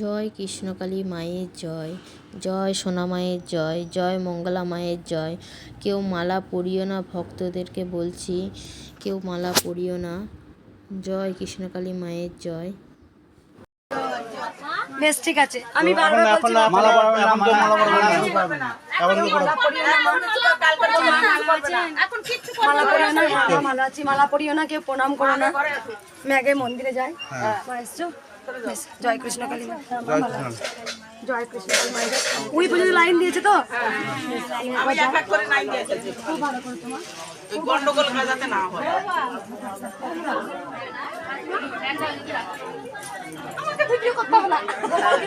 জয় কৃষ্ণকালী মায়ের জয় জয় সোনা মায়ের জয় জয় মঙ্গলা মায়ের জয়। কেউ মালা পরিও না ভক্তদেরকে বলছি কেউ মালা পরিও না। জয় কৃষ্ণকালী মায়ের জয়। বেশ ঠিক আছে। আমি বারবার বলছি না। মালা পরাবেন না। পরিও কেউ প্রণাম করো না। ম্যাগে মন্দিরে যায় মা এসছো? জয় কৃষ্ণ কালী। জয় কৃষ্ণ ওই পর্যন্ত লাইন দিয়েছে তো? আমি এক এক করে নাইন দিয়ে এসেছি। ওই গন্ডগোল যাতে না হয়।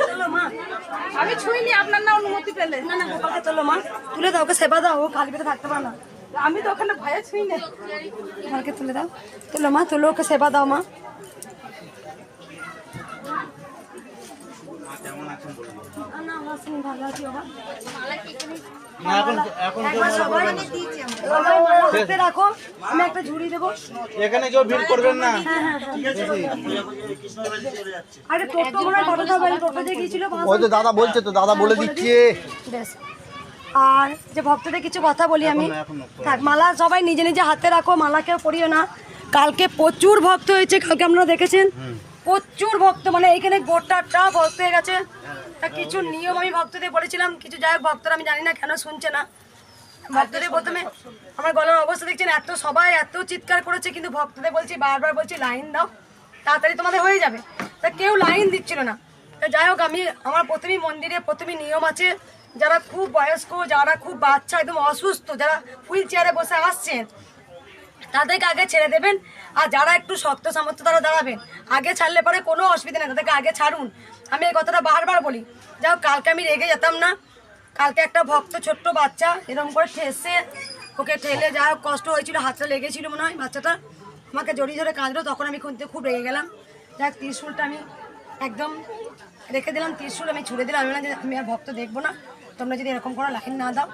তোলো মা। আমি ছুঁইনি আপনার না অনুমতি পেলে। না না গোপালকে তোলো মা। তুলে দাও ওকে সেবা দাও ও খালি পেটে থাকতে পারে না। আমি তো ওখানে ভয়ে ছুঁই না গোপালকে তুলে দাও। তোলো মা তোলো ওকে সেবা দাও মা না, আমার সঙ্গে ভালো আছি বাবা। না এখন এখন কেউ একবার মালা সবাই পরাবেন না। সবাই মালা হাতে রাখো আমি একটা ঝুড়ি দেবো এখানে? কেউ ভিড় করবেন না। আরে টোটো মনে হয় কতটা বাড়ি টোটো যে গিয়েছিল ওই তো দাদা বলছে তো দাদা বলে দিচ্ছে। আর যে ভক্তদের কিছু কথা বলি আমি। থাক মালা সবাই নিজে নিজে হাতে রাখো মালা কেউ পরিও না। কালকে প্রচুর ভক্ত হয়েছে কালকে আপনারা দেখেছেন? প্রচুর ভক্ত মানে এইখানে গোটাটা ভক্ত হয়ে গেছে। তা কিছু নিয়ম আমি ভক্তদের বলেছিলাম কিছু যাই হোক ভক্তরা আমি জানি না কেন শুনছে না। ভক্তদের প্রথমে আমার গলার অবস্থা দেখছেন এত সবাই এত চিৎকার করেছে কিন্তু ভক্তদের বলছি বারবার বলছি লাইন দাও তাড়াতাড়ি তোমাদের হয়ে যাবে। তা কেউ লাইন দিচ্ছিল না। তা যাই হোক আমি আমার প্রথমেই মন্দিরে প্রথমেই নিয়ম আছে যারা খুব বয়স্ক যারা খুব বাচ্চা একদম অসুস্থ যারা হুইল চেয়ারে বসে আসছেন তাদেরকে আগে ছেড়ে দেবেন। আর যারা একটু শক্ত সামর্থ্য, তারা দাঁড়াবেন। আগে ছাড়লে পরে কোনো অসুবিধা নেই, তাদেরকে আগে ছাড়ুন। আমি এই কথাটা বারবার বলি। হোক, কালকে আমি রেগে যেতাম না। কালকে একটা ভক্ত ছোট্ট বাচ্চা এরকম করে ঠেসে ওকে ঠেলে যা কষ্ট হয়েছিল, হাতটা লেগেছিল মনে হয় বাচ্চাটা। আমাকে জড়িয়ে ধরে কাঁদলো, তখন আমি খুনতে খুব রেগে গেলাম। যাক ত্রিশুলটা আমি একদম রেখে দিলাম। ত্রিশুল আমি ছুড়ে দিলাম। আমি বললাম যে, আমি আর ভক্ত দেখব না। তোমরা যদি এরকম করে, লাইন না দাও।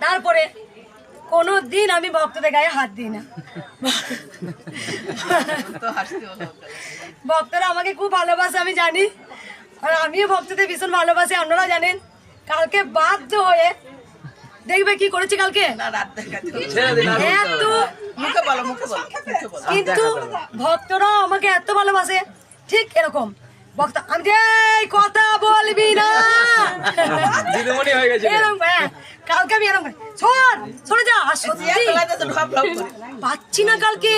তারপরে কোনো দিন আমি ভক্তদের গায়ে হাত দিই না। তো ভক্তরা আমাকে খুব ভালোবাসে আমি জানি। আর আমিও ভক্তদের ভীষণ ভালোবাসি আপনারা জানেন। কালকে বাধ্য হয়ে দেখবে কি করেছি কালকে? কিন্তু ভক্তরা আমাকে এত ভালোবাসে। ঠিক এরকম। ভক্ত আমি যে কথা বলবি না। এরকম হ্যাঁ কালকে আমি এরকম সর সরে যা সত্যি। পাচ্ছি না কালকে।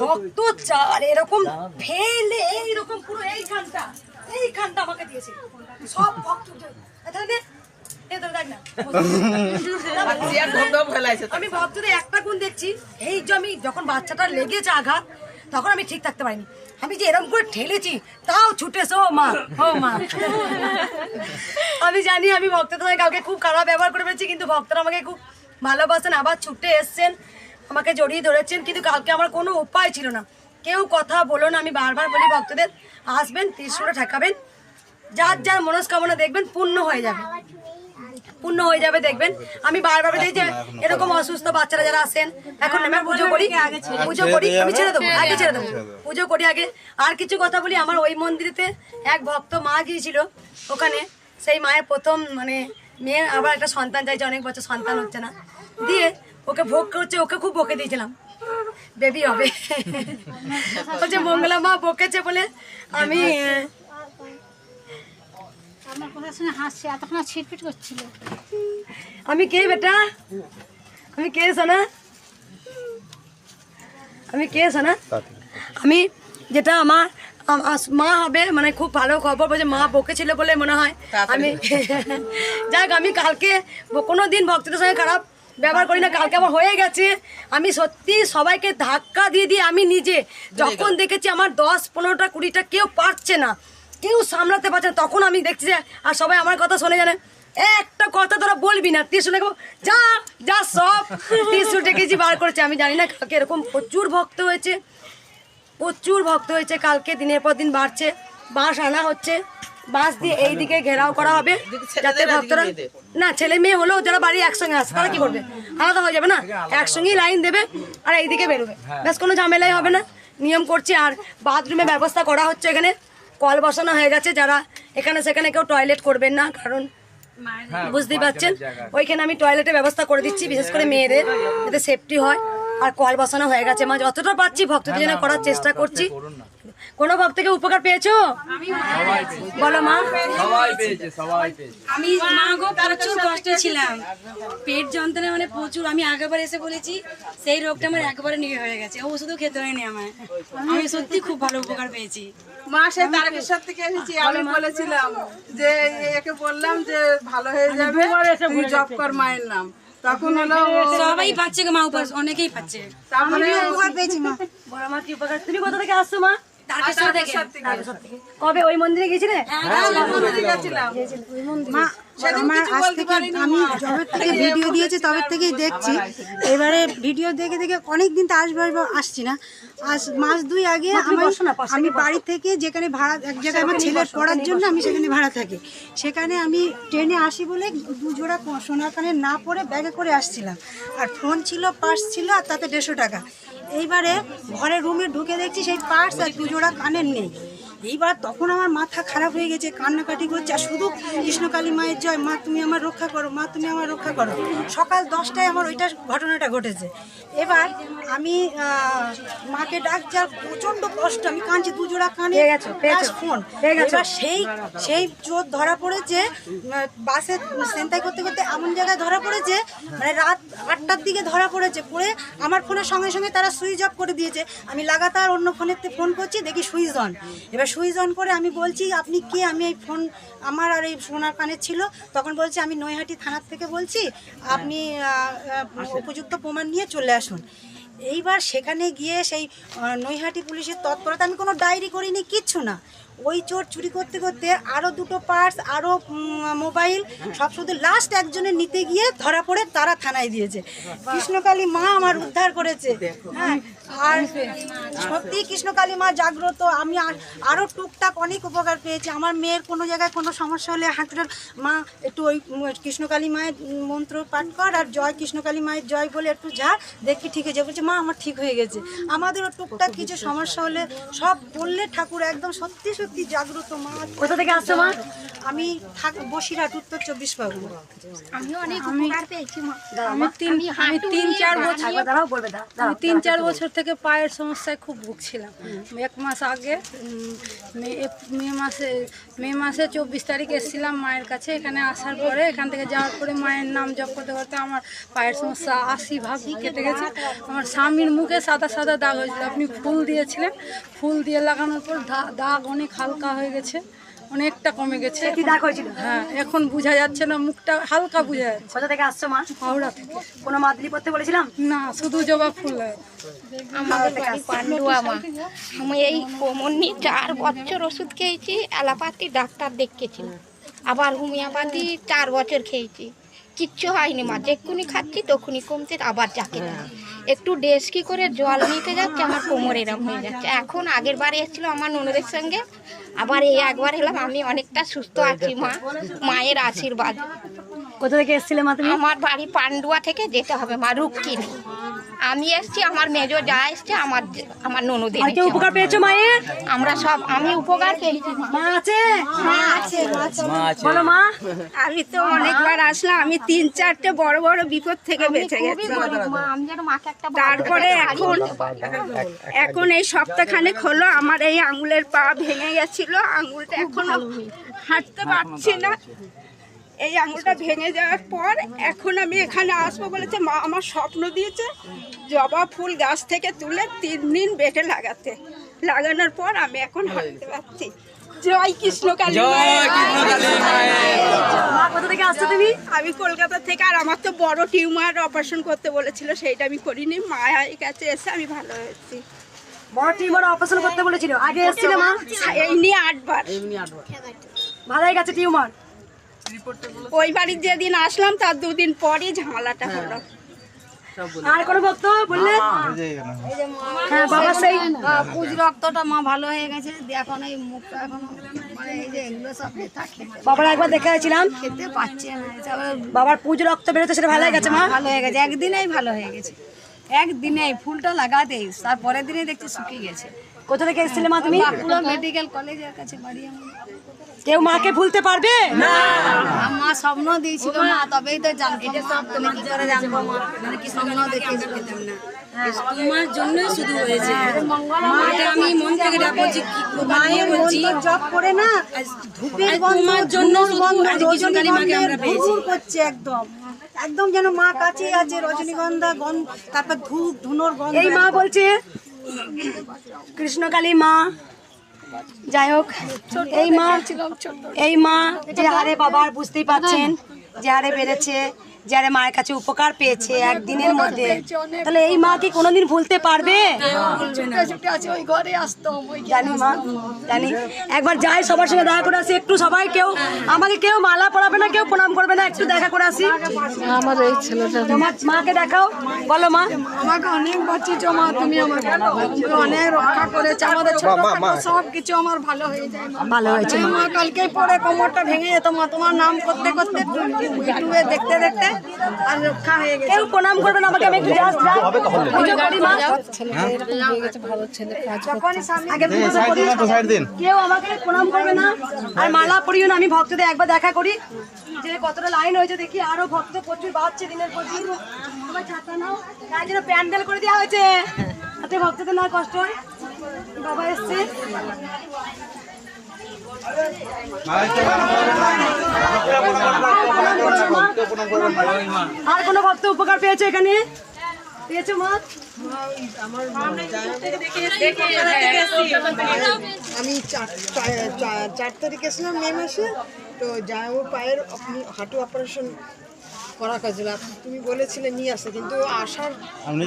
রক্ত চার এরকম ফেলে এইরকম পুরো এইখানটা এইখানটা আমাকে দিয়েছে। সব ভক্ত এখানে দে, এ ধরে দেখ না। চেয়ার ঢপ ঢপ ফেলাইছে তো। আমি ভক্তদের একটা গুণ দেখছি এই যে আমি যখন বাচ্চাটা লেগেছে আঘাত তখন আমি ঠিক থাকতে পারিনি। আমি যে এরকম করে ঠেলেছি, তাও ছুটেছে, ও মা ও মা। আমি জানি আমি ভক্তদের সঙ্গে কাউকে খুব খারাপ ব্যবহার করে ফেলেছি, কিন্তু ভক্তরা আমাকে খুব ভালোবাসেন, আবার ছুটে এসছেন, আমাকে জড়িয়ে ধরেছেন, কিন্তু কালকে আমার কোনো উপায় ছিল না। কেউ কথা বলো না, আমি বারবার বলি, ভক্তদের আসবেন ত্রিশুলে ঠেকাবেন, যার যার মনস্কামনা দেখবেন, পূর্ণ হয়ে যাবে। পূর্ণ হয়ে যাবে, দেখবেন। আমি বারবার বলি যে, এরকম অসুস্থ বাচ্চারা যারা আসেন এখন আমি পুজো করি পুজো করি, আমি ছেড়ে দেবো, আগে ছেড়ে দেবো। পুজো করি আগে। আর কিছু কথা বলি, আমার ওই মন্দিরেতে এক ভক্ত মা গিয়েছিল ওখানে। সেই মায়ের প্রথম মানে মেয়ে আবার একটা সন্তান চাইছে, অনেক বছর সন্তান হচ্ছে না। দিয়ে ওকে ভোগ করছে, ওকে খুব বকে দিয়েছিলাম। বেবি হবে। বলছে, মঙ্গলা মা বকেছে বলে আমি আমার কথা শুনে হাসছে এতক্ষণ ছিটপিট করছিল। আমি কে বেটা? আমি কে সোনা? আমি কে সোনা? আমি যেটা আমার মা হবে মানে খুব ভালো খবর বলছে মা বকেছিল বলে মনে হয়। আমি যাক আমি কালকে কোনো দিন ভক্তদের সঙ্গে খারাপ ব্যবহার করি না কালকে আমার হয়ে গেছে। আমি সত্যি সবাইকে ধাক্কা দিয়ে দিয়ে আমি নিজে যখন দেখেছি আমার দশ পনেরোটা কুড়িটা কেউ পারছে না কেউ সামলাতে পারছে না। তখন আমি দেখছি যে আর সবাই আমার কথা শোনে জানে। একটা কথা তোরা বলবি না ত্রিশু দেখো যা যা সব। ত্রিশু ডেকেছি বার করেছে। আমি জানি না কালকে এরকম প্রচুর ভক্ত হয়েছে। প্রচুর ভক্ত হয়েছে কালকে দিনের পর দিন বাড়ছে। বাঁশ আনা হচ্ছে। বাঁশ দিয়ে এই দিকে ঘেরাও করা হবে যাতে ভক্তরা না ছেলে মেয়ে হলেও যারা বাড়ি একসঙ্গে আসে তারা কি করবে? আলাদা হয়ে যাবে না? একসঙ্গেই লাইন দেবে আর এইদিকে বেরোবে। ব্যাস কোনো ঝামেলাই হবে না। নিয়ম করছি। আর বাথরুমে ব্যবস্থা করা হচ্ছে এখানে। কল বসানো হয়ে গেছে যারা এখানে সেখানে কেউ টয়লেট করবেন না কারণ বুঝতেই পারছেন ওইখানে আমি টয়লেটের ব্যবস্থা করে দিচ্ছি বিশেষ করে মেয়েদের যাতে সেফটি হয়। আর কল বসানো হয়ে গেছে মা যতটা পাচ্ছি ভক্তদের জন্য করার চেষ্টা করছি। কোনো ভক্তকে উপকার পেয়েছ? বলো মা। আমি মা গো প্রচুর কষ্টে ছিলাম। পেট যন্ত্রণা মানে প্রচুর। আমি আগেবার এসে বলেছি সেই রোগটা আমার একবারে নিয়ে হয়ে গেছে। ওষুধও খেতে হয়নি আমার আমি সত্যি খুব ভালো উপকার পেয়েছি। মা সে তারকেশ্বর থেকে এসেছি। আমি বলেছিলাম যে একে বললাম যে ভালো হয়ে যাবে জব কর মায়ের নাম। তখন হলো সবাই পাচ্ছে মা উপাস অনেকেই পাচ্ছে। তারপরে বলো মা কি উপকার? তুমি কোথা থেকে আসছো মা? কবে? ওই মন্দিরে গেছিলে আমার আজ থেকে আমি যবে থেকে ভিডিও দিয়েছি তবে থেকেই দেখছি। এবারে ভিডিও দেখে দেখে অনেক দিন তো আসব আসব আসছি না। আজ মাস দুই আগে আমি বাড়ি থেকে যেখানে ভাড়া এক জায়গায় আমার ছেলের পড়ার জন্য আমি সেখানে ভাড়া থাকি। সেখানে আমি ট্রেনে আসি বলে দু জোড়া সোনার কানে না পরে ব্যাগে করে আসছিলাম। আর ফোন ছিল পার্স ছিল আর তাতে দেড়শো টাকা। এইবারে ঘরে রুমে ঢুকে দেখছি সেই পার্স আর দুজোড়া কানের নেই। এইবার তখন আমার মাথা খারাপ হয়ে গেছে কান্নাকাটি করছে আর শুধু কৃষ্ণকালী মায়ের জয় মা তুমি আমার রক্ষা করো মা তুমি আমার রক্ষা করো। সকাল দশটায় আমার ওইটা ঘটনাটা ঘটেছে। এবার আমি মাকে ডাকছি আর প্রচণ্ড কষ্ট আমি কাঁদছি দুজোড়া কানে ফোন এবার সেই সেই চোর ধরা পড়েছে বাসে সেন্তাই করতে করতে এমন জায়গায় ধরা পড়েছে মানে রাত আটটার দিকে ধরা পড়েছে পড়ে আমার ফোনের সঙ্গে সঙ্গে তারা সুইচ অফ করে দিয়েছে। আমি লাগাতার অন্য ফোনের ফোন করছি দেখি সুইচ অন। এবার সুইচ অন করে আমি বলছি, আপনি কে? আমি এই ফোন, আমার আর এই সোনার কানে ছিল। তখন বলছি, আমি নৈহাটি থানার থেকে বলছি, আপনি উপযুক্ত প্রমাণ নিয়ে চলে আসুন। এইবার সেখানে গিয়ে সেই নৈহাটি পুলিশের তৎপরতা আমি কোনো ডায়েরি করিনি, কিচ্ছু না। ওই চোর চুরি করতে করতে আরও দুটো পার্স আরও মোবাইল, সব শুধু লাস্ট একজনের নিতে গিয়ে ধরা পড়ে, তারা থানায় দিয়েছে। কৃষ্ণকালী মা আমার উদ্ধার করেছে। হ্যাঁ আর সত্যি কৃষ্ণকালী মা জাগ্রত। আমি আর আরও টুকটাক অনেক উপকার পেয়েছি। আমার মেয়ের কোনো জায়গায় কোনো সমস্যা হলে হাঁটুটার মা একটু ওই কৃষ্ণকালী মায়ের মন্ত্র পাঠ কর আর জয় কৃষ্ণকালী মায়ের জয় বলে একটু যা দেখি ঠিক হয়ে যাবে। বলছে, মা, আমার ঠিক হয়ে গেছে। আমাদেরও টুকটাক কিছু সমস্যা হলে সব বললে ঠাকুর একদম সত্যি সত্যি জাগ্রত মা। কোথা থেকে আসছো মা? আমি থাক বসিরহাট উত্তর চব্বিশ পরগনা। আমি অনেক উপকার পেয়েছি মা। আমি তিন আমি তিন চার বছর দাঁড়াও বলবে দা আমি তিন চার বছর থেকে পায়ের সমস্যায় খুব ভুগছিলাম। এক মাস আগে মে- মাসে মে মাসে চব্বিশ তারিখ এসেছিলাম মায়ের কাছে। এখানে আসার পরে এখান থেকে যাওয়ার পরে মায়ের নাম জপ করতে করতে আমার পায়ের সমস্যা আশি ভাগ কেটে গেছে। আমার স্বামীর মুখে সাদা সাদা দাগ হয়েছিল। আপনি ফুল দিয়েছিলেন। ফুল দিয়ে লাগানোর পর দা- দাগ অনেক হালকা হয়ে গেছে অনেকটা কমে গেছে। হ্যাঁ এখন বোঝা যাচ্ছে না মুখটা হালকা বোঝা যাচ্ছে। কোথা থেকে আসছো মা? হাওড়া থেকে। কোনো মাদলি পড়তে বলেছিলাম? না শুধু জবা ফুল লাগে আমাদের বাড়ি পান্ডুয়া মা। আমি এই কোমর নিয়ে চার বছর ওষুধ খেয়েছি অ্যালোপ্যাথি ডাক্তার দেখিয়েছিলাম আবার হোমিওপ্যাথি চার বছর খেয়েছি। কিচ্ছু হয়নি মা যেক্ষুনি খাচ্ছি তখনই কমছে আবার যাকে তাই। একটু ডেস্কি করে জল নিতে যাচ্ছে আমার কোমর এরম হয়ে যাচ্ছে। এখন আগের বারে এসেছিল আমার ননদের সঙ্গে আবার এই একবার এলাম আমি অনেকটা সুস্থ আছি মা মায়ের আশীর্বাদ। কোথা থেকে এসেছিলাম মা আমার বাড়ি পান্ডুয়া থেকে যেতে হবে মা রুক্কিনি আমি এসছি আমার মেজো যা এসছে আমার আমার ননদের উপকার পেয়েছ মায়ের? আমরা সব আমি উপকার পেয়েছি। মা। মা আছে বলো মা। আমি তো অনেকবার আসলাম আমি তিন চারটে বড় বড় বিপদ থেকে বেঁচে গেছি। তারপরে এখন এখন এই সপ্তাহখানেক হলো আমার এই আঙুলের পা ভেঙে গেছিল আঙুলটা এখন হাঁটতে পারছি না। এই আঙুলটা ভেঙে যাওয়ার পর এখন আমি এখানে আসব বলেছে মা আমার স্বপ্ন দিয়েছে জবা ফুল গাছ থেকে তুলে তিন দিন বেটে লাগাতে। লাগানোর পর আমি এখন হাঁটতে পারছি জয় কৃষ্ণ কালী থেকে আসছো তুমি? আমি কলকাতা থেকে আর আমার তো বড় টিউমার অপারেশন করতে বলেছিল সেইটা আমি করিনি। মায়ের কাছে এসে আমি ভালো হয়েছি। বড় টিউমার অপারেশন করতে বলেছিল। আগে এসেছিলে মা? এই নিয়ে আটবার। ভালো হয়ে গেছে টিউমার। ওই বাড়ির যেদিন আসলাম তার দুদিন পরই ঝামেলাটা হলো। আর কোনো ভক্ত বললে? হ্যাঁ বাবা সেই পুজ রক্তটা মা ভালো হয়ে গেছে এখন এই মুখটা এখন মানে এই যে এগুলো সব থাকে বাবার একবার দেখে গেছিলাম। খেতে পাচ্ছে না বাবার পুজো রক্ত বেরোতে সেটা ভালো হয়ে গেছে মা? ভালো হয়ে গেছে একদিনেই ভালো হয়ে গেছে। একদিনেই ফুলটা লাগাতেই তারপরের দিনে দেখছি শুকিয়ে গেছে। কোথা থেকে এসেছিলে মা তুমি? পুরো মেডিকেল কলেজের কাছে বাড়ি আমার। কেউ মাকে ভুলতে পারবে? মা স্বপ্ন দিয়েছিল মা তবেই তো জানতো। মানে কি করে জানব মা? মানে কি স্বপ্ন দেখেছি পেতাম না তোমার? জন্যই শুধু হয়েছে। মাকে আমি মন থেকে ডাকবো যে মায়ের বলছি জব করে না ধূপের গন্ধ তোমার জন্য মাকে আমরা পেয়েছি। করছে একদম। একদম যেন মা কাছে আছে রজনীগন্ধা গন্ধ তারপর ধূপ ধুনোর গন্ধ এই মা বলছে কৃষ্ণকালী মা যাই হোক এই মা এই মা যে হারে বাবার বুঝতেই পারছেন যে হারে বেড়েছে যে হারে মায়ের কাছে উপকার পেয়েছে একদিনের মধ্যে তাহলে এই মা কি কোনোদিন ভুলতে পারবে জানি মা জানি একবার যাই সবার সঙ্গে দেখা করে আসি একটু সবাই কেউ আমাকে কেউ মালা পরাবে না কেউ প্রণাম করবে না একটু দেখা করে আসি আমার এই ছেলেটা তোমার মাকে দেখাও বলো মা আমাকে অনেক বাঁচিয়েছো মা তুমি আমাকে অনেক রক্ষা করেছ আমাদের ছোট সব কিছু আমার ভালো হয়ে যায় ভালো হয়েছে মা মা কালকে পরে কোমরটা ভেঙে যেত মা তোমার নাম করতে করতে ইউটিউবে দেখতে দেখতে আর রক্ষা হয়ে গেছে? কেউ প্রণাম করবে না আমাকে আমি একটু জাস্ট যাই। পুজো করি মা। দিন কেউ আমাকে প্রণাম করবে না। আর মালা পরিও না আমি ভক্তদের একবার দেখা করি। যে কতটা লাইন হয়েছে দেখি আরও ভক্ত প্রচুর বাড়ছে দিনের পর দিন। সবাই ছাতা নাও। তাই জন্য প্যান্ডেল করে দেওয়া হয়েছে। যাতে ভক্তদের না কষ্ট হয়। বাবা এসছে। আর কোনো ভক্ত উপকার পেয়েছে এখানে? পেয়েছ মা আমি চার তারিখ এসেছিলাম মে মাসে, তো জামাইবাবু পায়ের হাঁটু অপারেশন করা তুমি বলেছিলে নিয়ে আসতে কিন্তু আসার মানে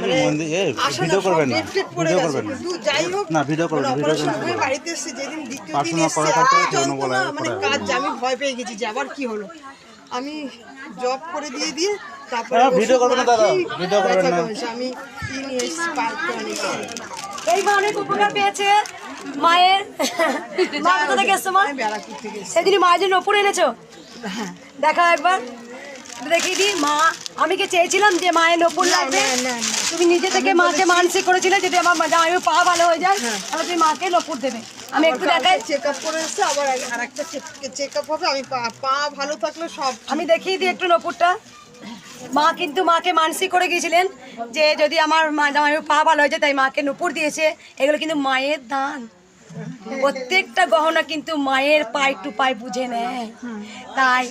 ভিডিও করবেন না, ভিডিও করবেন কিন্তু যাই হোক না, ভিডিও করবেন ভিডিও করবেন বাড়িতে এসেছি যেদিন দ্বিতীয় দিন মানে কাজ আমি ভয় পেয়ে গেছি যে আবার কি হলো। আমি জব করে দিয়ে দিয়ে তারপরে হ্যাঁ, ভিডিও করবেন না দাদা, ভিডিও করবেন না। আমি ই নিয়ে এসেছি পার্ক এই মা অনেক উপকার পেয়েছে। মায়ের মা কোথা থেকে এসছো মা? মায়ের জন্য ওপরে এনেছো। দেখা একবার। দেখিয়ে দিই মা আমি কি চেয়েছিলাম যে মায়ের নপুর লাগবে? তুমি নিজে থেকে মাকে মানসিক করেছিলে যদি আমার জামাইয়ের পা ভালো হয়ে যায় তাহলে তুমি মাকে নপুর দেবে। আমি একটু দেখাই। চেক আপ করে এসছে আবার আর একটা চেক আপ হবে আমি পা ভালো থাকলে সব আমি দেখিয়ে দিই একটু নপুরটা। মা কিন্তু মাকে মানসিক করে গিয়েছিলেন যে যদি আমার মা পা ভালো হয়ে যায় তাই মাকে নুপুর দিয়েছে। এগুলো কিন্তু মায়ের দান। প্রত্যেকটা গহনা কিন্তু মায়ের পাই টু পাই বুঝে নেয়। তাই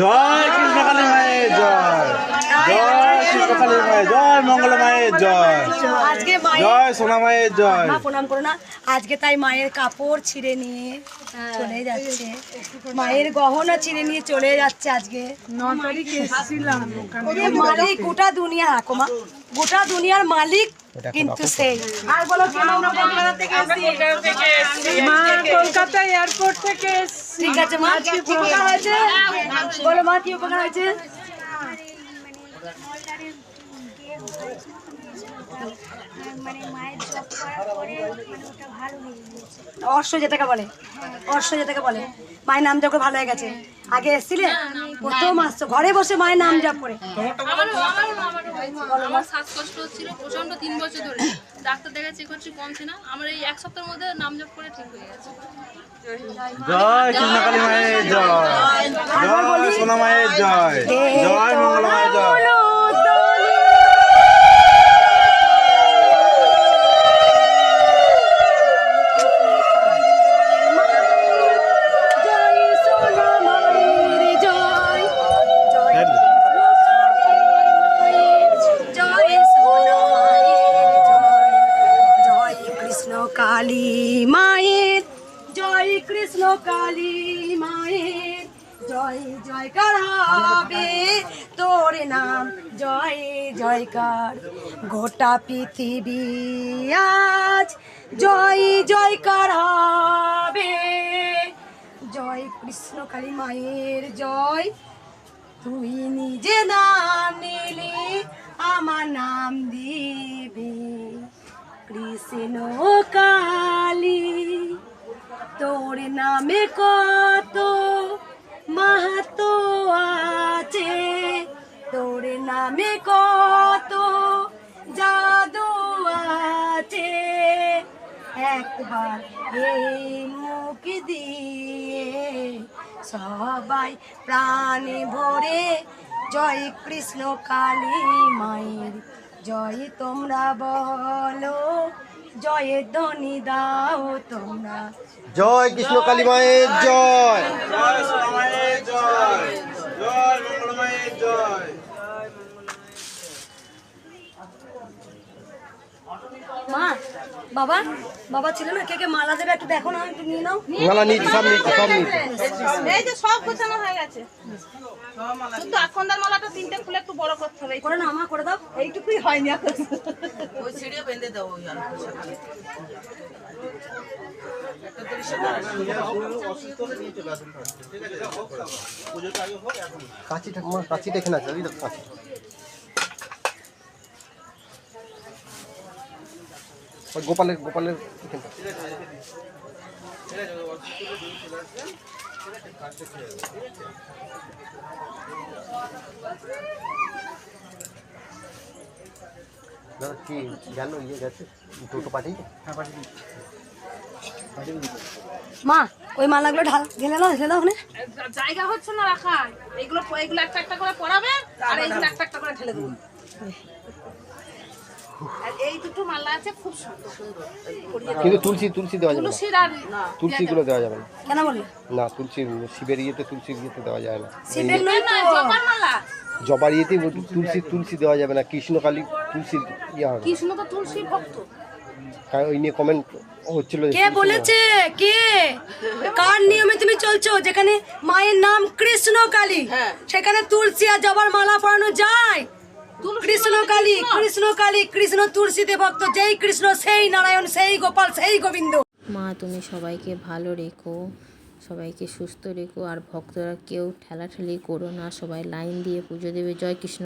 জয় কৃষ্ণকালী মায়ের জয় জয় কৃষ্ণকালী মায়ের জয় মঙ্গল মায়ের জয় আজকে মায়ের জয় সোনা মায়ের জয়। মা প্রণাম করো না। আজকে তাই মায়ের কাপড় ছিঁড়ে নিয়ে চলে যাচ্ছে। মায়ের গহনা ছিঁড়ে নিয়ে চলে যাচ্ছে আজকে। মালিক গোটা দুনিয়া রাখো মা। গোটা দুনিয়ার মালিক কিন্তু সেই। আর বলো কলকাতা এয়ারপোর্ট থেকে এসছি। ঠিক আছে মা। কি উপকার হয়েছে? বলো মা কি উপকার হয়েছে? মানে মায়ের জব করার পরে মানে ওটা ভালো হয়ে গিয়েছে। অর্শ যেটাকে বলে অর্শ যেটাকে বলে মায়ের নাম যখন ভালো হয়ে গেছে আগে এসেছিলে? প্রথম আসছো ঘরে বসে মায়ের নাম জপ করে। আমার শ্বাসকষ্ট হচ্ছিল প্রচণ্ড তিন বছর ধরে। ডাক্তার দেখা চেক করছি কমছে না আমার এই এক সপ্তাহের মধ্যে নাম জপ করে ঠিক হয়ে গেছে। জয় কৃষ্ণকালী মায়ের জয়। জয় সোনা মায়ের জয়। জয় মঙ্গল মায়ের জয়। জয় পৃথিবী আজ জয় জয়কার হবে জয় কৃষ্ণ কালী মায়ের জয়। তুই নিজে নাম নিলি, আমার নাম দিবি। কৃষ্ণ কালী, তোর নামে কত মাহাতো আছে? তোর নামে কত জাদু আছে। একবার এই মুখ দিয়ে সবাই প্রাণে ভরে জয় কৃষ্ণ কালী মায়ের। জয় তোমরা বলো জয় ধ্বনি দাও তোমরা। জয় কৃষ্ণ কালী মায়ের জয়। জয় জয়। জয় জয়। মা বাবা বাবা ছিল না কে কে মালা দেবে একটু দেখো না একটু নিয়ে নাও। মালা সব সব এই যে সব গোছানো হয়ে গেছে। শুধু আখন্দার মালাটা তিনটে ফুলে একটু বড় করতে হবে করে না মা করে দাও। এইটুকুই হয়নি এখন। ওই ছিঁড়ে বেঁধে দেবো ওই কাছি ঠাকুমা ওই দেখো কাছি গোপালের গোপালের দাদা কি গেল ইয়ে গেছে? টোটো পাঠিয়ে হ্যাঁ পাঠিয়ে মা ওই মালাগুলো ঢাল ঢেলে নাও ঢেলে ওখানে। জায়গা হচ্ছে না রাখা এগুলো এগুলো একটা একটা করে পড়াবে আর এইগুলো একটা একটা করে ঢেলে দেবো। আর এই দুটো মালা আছে খুব সুন্দর। সুন্দর। কিন্তু তুলসী তুলসী দেওয়া যাবে না। তুলসীর আর তুলসীগুলো দেওয়া যাবে না। কেন না তুলসী শিবের ইয়েতে দেওয়া যায় না। শিবের নয় জবার মালা। জবার ইয়েতে তুলসী তুলসী দেওয়া যাবে না। কৃষ্ণকালী তুলসী ইয়ে হবে। কৃষ্ণ তো তুলসী ভক্ত। ওই নিয়ে কমেন্ট হচ্ছিল কে বলেছে? কে? কার নিয়মে তুমি চলছো? যেখানে মায়ের নাম কৃষ্ণ কালী সেখানে তুলসী আর জবার মালা পরানো যায়। কৃষ্ণ কালী কৃষ্ণ কালী কৃষ্ণ তুলসীতে ভক্ত। যেই কৃষ্ণ সেই নারায়ণ সেই গোপাল সেই গোবিন্দ। মা তুমি সবাইকে ভালো রেখো সবাইকে সুস্থ রেখো আর ভক্তরা কেউ ঠেলাঠেলি করো না। সবাই লাইন দিয়ে পুজো দেবে। জয় কৃষ্ণ।